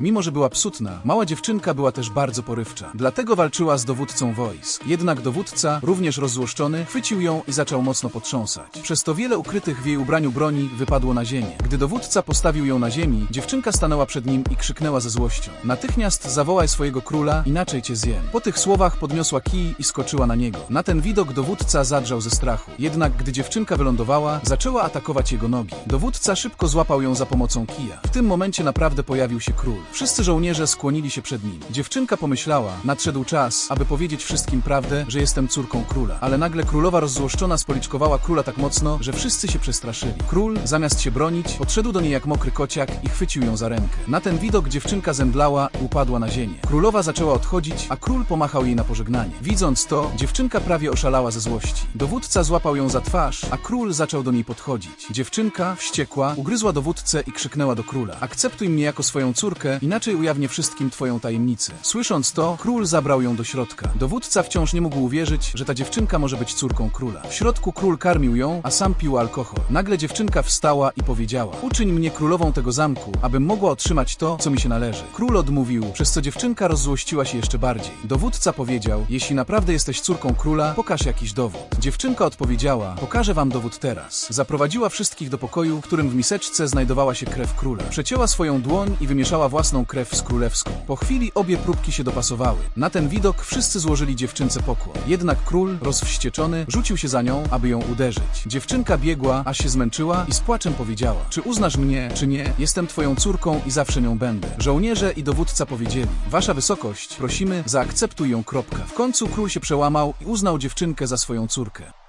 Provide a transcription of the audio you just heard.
Mimo, że była psutna, mała dziewczynka była też bardzo porywcza. Dlatego walczyła z dowódcą wojsk. Jednak dowódca, również rozzłoszczony, chwycił ją i zaczął mocno potrząsać. Przez to wiele ukrytych w jej ubraniu broni wypadło na ziemię. Gdy dowódca postawił ją na ziemi, dziewczynka stanęła przed nim i krzyknęła ze złością. Natychmiast zawołaj swojego króla, inaczej cię zjem. Po tych słowach podniosła kij i skoczyła na niego. Na ten widok dowódca zadrżał ze strachu. Jednak gdy dziewczynka wylądowała, zaczęła atakować jego nogi. Dowódca szybko złapał ją za pomocą kija. W tym momencie naprawdę pojawił się król. Wszyscy żołnierze skłonili się przed nim. Dziewczynka pomyślała, nadszedł czas, aby powiedzieć wszystkim prawdę, że jestem córką króla. Ale nagle królowa rozzłoszczona spoliczkowała króla tak mocno, że wszyscy się przestraszyli. Król, zamiast się bronić, podszedł do niej jak mokry kociak i chwycił ją za rękę. Na ten widok dziewczynka zemdlała i upadła na ziemię. Królowa zaczęła odchodzić, a król pomachał jej na pożegnanie. Widząc to, dziewczynka prawie oszalała ze złości. Dowódca złapał ją za twarz, a król zaczął do niej podchodzić. Dziewczynka, wściekła, ugryzła dowódcę i krzyknęła do króla. Akceptuj mnie jako swoją córkę, inaczej ujawnię wszystkim twoją tajemnicę. Słysząc to, król zabrał ją do środka. Dowódca wciąż nie mógł uwierzyć, że ta dziewczynka może być córką króla. W środku król karmił ją, a sam pił alkohol. Nagle dziewczynka wstała i powiedziała: Uczyń mnie królową tego zamku, abym mogła otrzymać to, co mi się należy. Król odmówił, przez co dziewczynka rozzłościła się jeszcze bardziej. Dowódca powiedział: Jeśli naprawdę jesteś córką króla, pokaż jakiś dowód. Dziewczynka odpowiedziała: Pokażę wam dowód teraz. Zaprowadziła wszystkich do pokoju, w którym w miseczce znajdowała się krew króla. Przecięła swoją dłoń i wymieszała własną krew z królewską. Po chwili obie próbki się dopasowały. Na ten widok wszyscy złożyli dziewczynce pokłon. Jednak król, rozwścieczony, rzucił się za nią, aby ją uderzyć. Dziewczynka biegła, aż się zmęczyła i z płaczem powiedziała: Czy uznasz mnie, czy nie? Jestem twoją córką i zawsze nią będę. Żołnierze i dowódca powiedzieli: Wasza wysokość, prosimy, zaakceptuj ją. Kropka. W końcu król się przełamał i uznał dziewczynkę za swoją córkę.